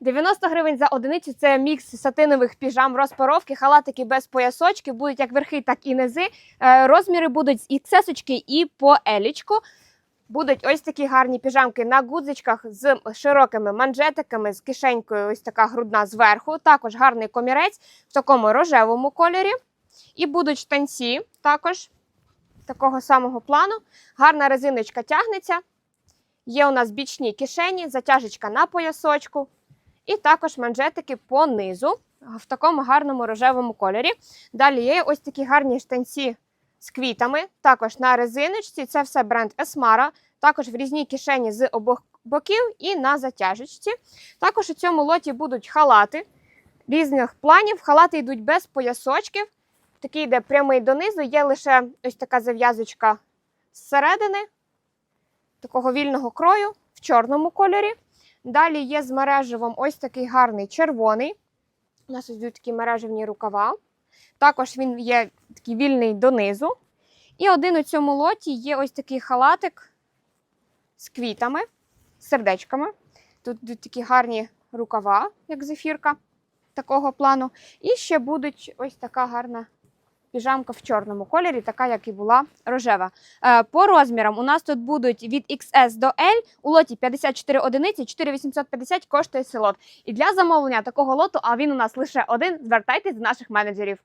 90 гривень за одиницю це мікс сатинових піжам, розпаровки, халатики без поясочки, будуть як верхи, так і низи. Е, Розміри будуть з XS і по елічку. Будуть ось такі гарні піжамки на гудзичках з широкими манжетиками, з кишенькою, ось така грудна зверху. Також гарний комірець в такому рожевому кольорі. І будуть штанці також такого самого плану. Гарна резиночка тягнеться. Є у нас бічні кишені, затяжечка на поясочку. І також манжетики по низу в такому гарному рожевому кольорі. Далі є ось такі гарні штанці з квітами, також на резиночці. Це все бренд Esmara, також в різній кишені з обох боків і на затяжечці. Також у цьому лоті будуть халати різних планів. Халати йдуть без поясочків. Такий йде прямий донизу, є лише ось така зав'язочка зсередини, такого вільного крою в чорному кольорі. Далі є з мереживом ось такий гарний червоний. У нас ось йдуть такі мережевні рукава. Також він є такий вільний донизу. І один у цьому лоті є ось такий халатик з квітами, з сердечками. Тут йдуть такі гарні рукава, як зефірка такого плану. І ще будуть ось така гарна піжамка в чорному кольорі, така, як і була рожева. Е, По розмірам у нас тут будуть від XS до L у лоті 54 одиниці, 4850 коштує селот. І для замовлення такого лоту, а він у нас лише один, звертайтесь до наших менеджерів.